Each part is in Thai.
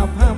าภาพใ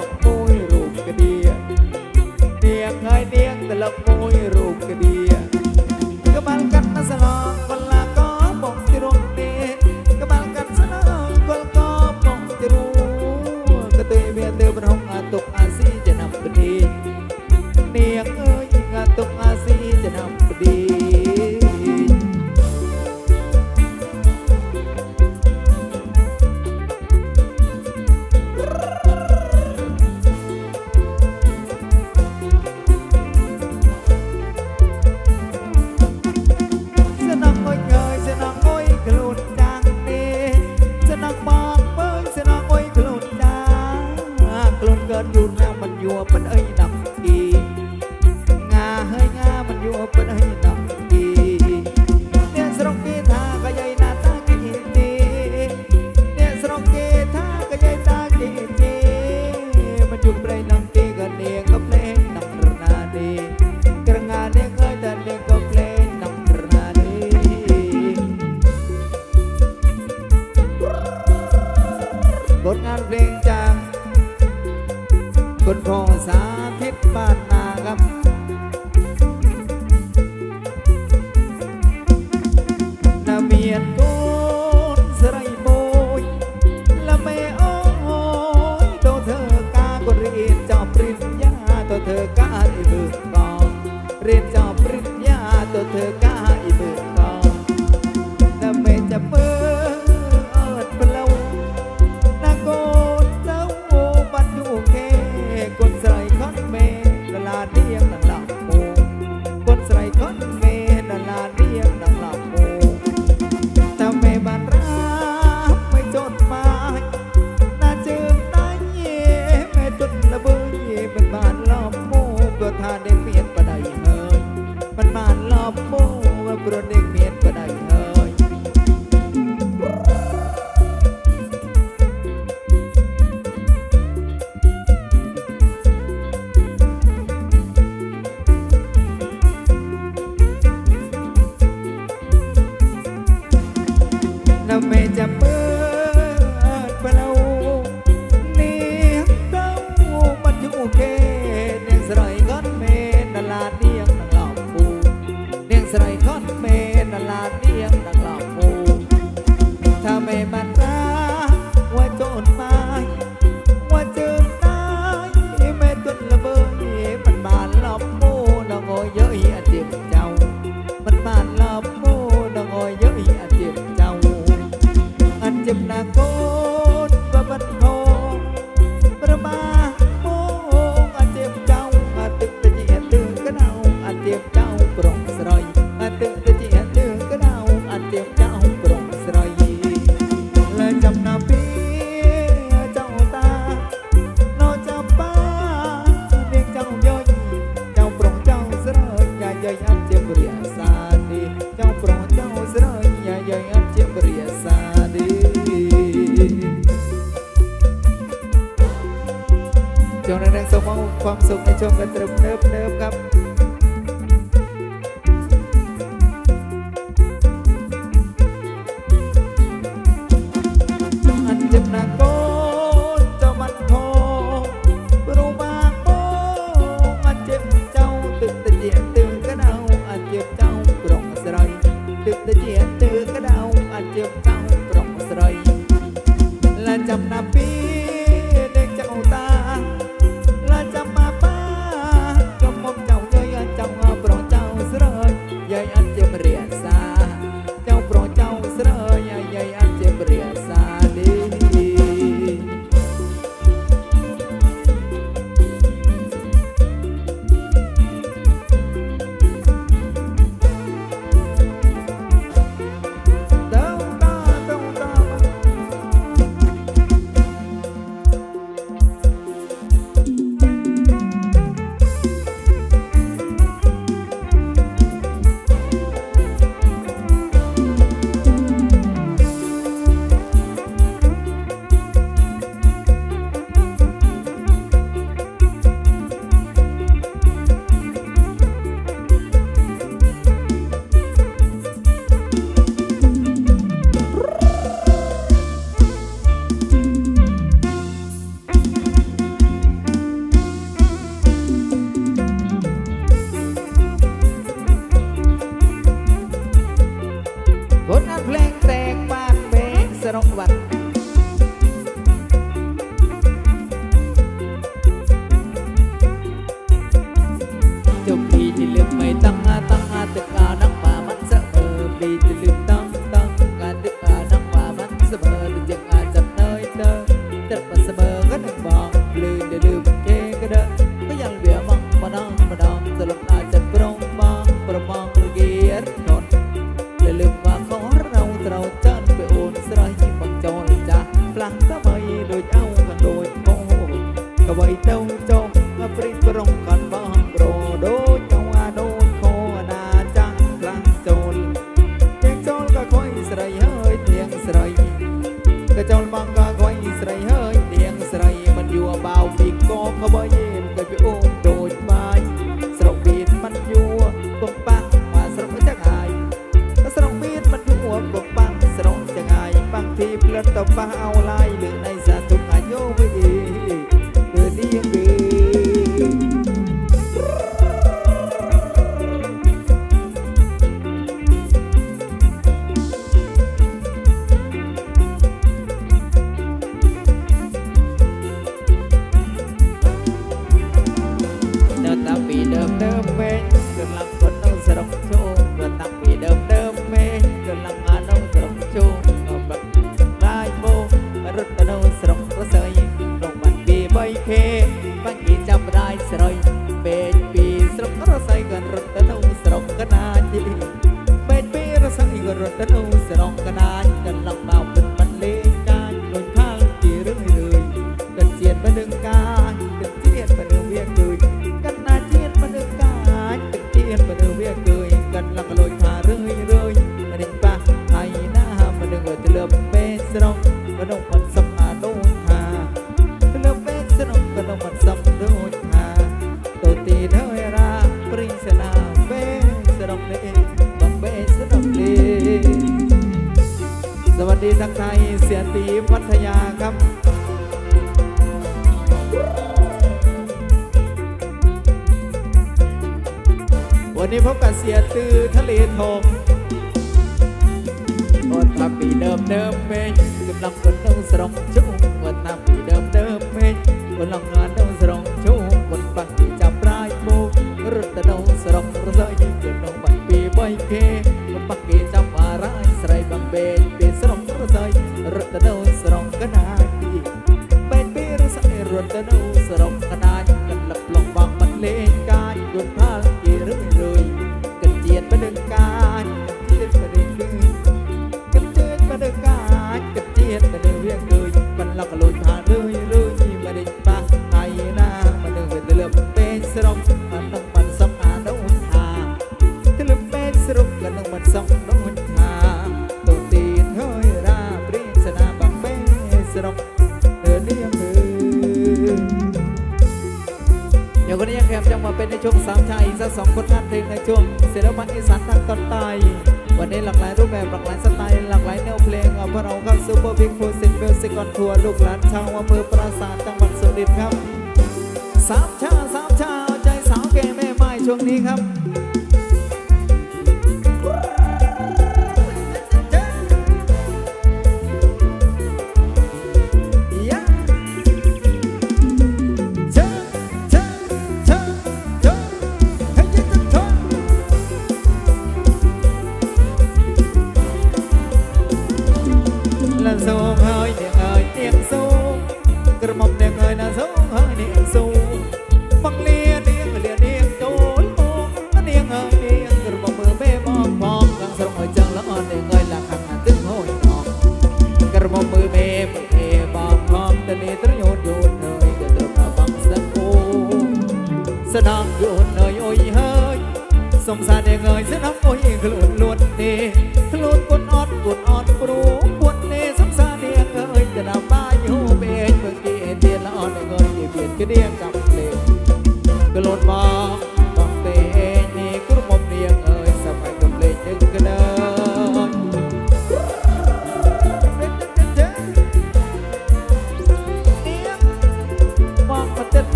Pero จำนาปี We đơm đơm bên น้องกระดงก เดินน้องมันปีบ่อยเค วันนี้แคมจังหวะเป็นในช่วงสามชายอีกสักสองคนท่านเพลงในช่วงศิลปะอีสานทางตอนใต้วันนี้หลากหลายรูปแบบหลากหลายสไตล์หลากหลายแนวเพลงเอาพวกเราครับซูเปอร์บิ๊กโฟูสินเวลสิกอนทัวร์ลูกหลานชาวอำเภอปราสาทจังหวัดสุรินทร์ครับสามชาสามชาใจสาวแก่แม่ไม้ช่วงนี้ครับ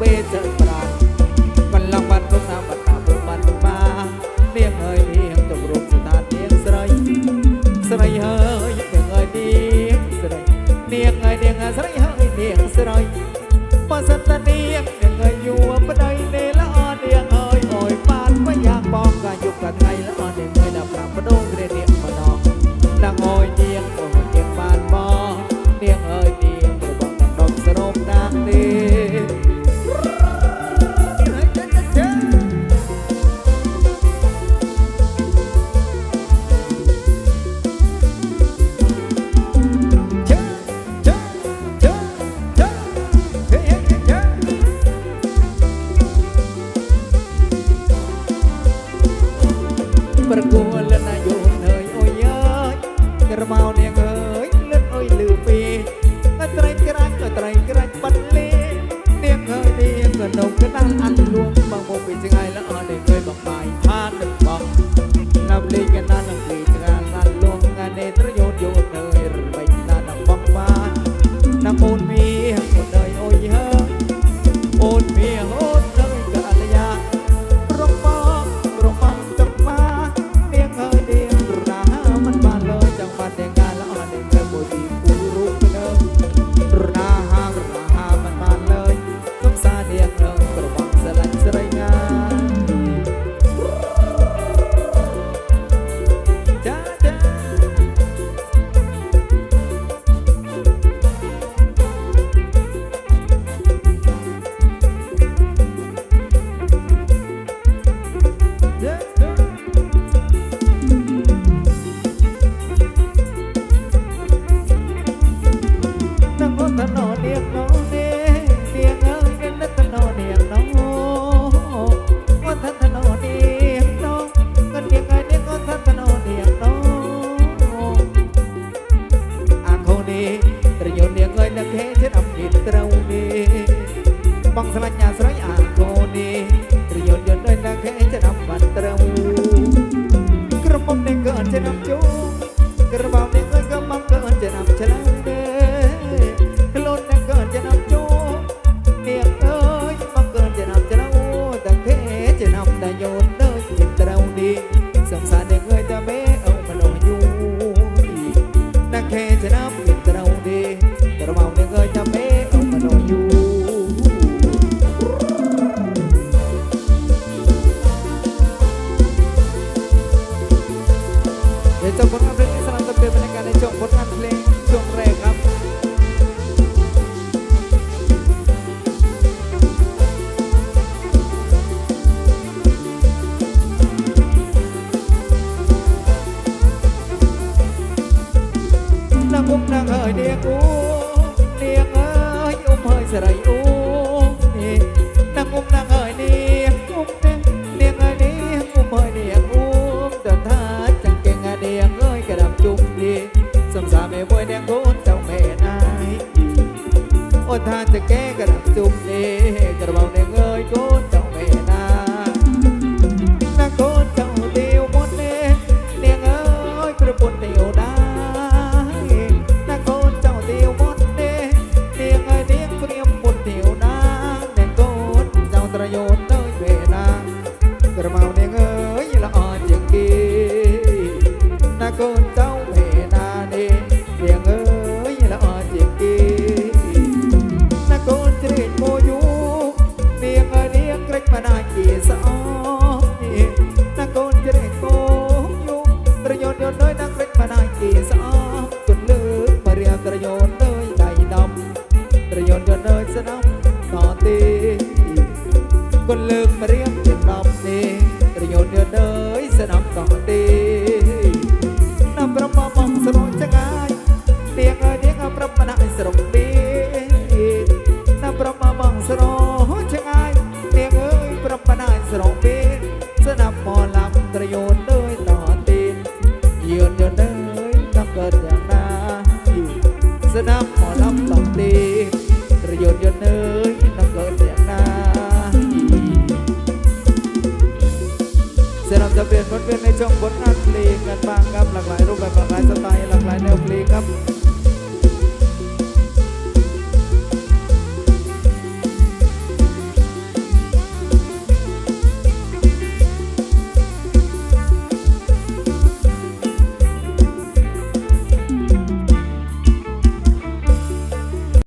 waiter.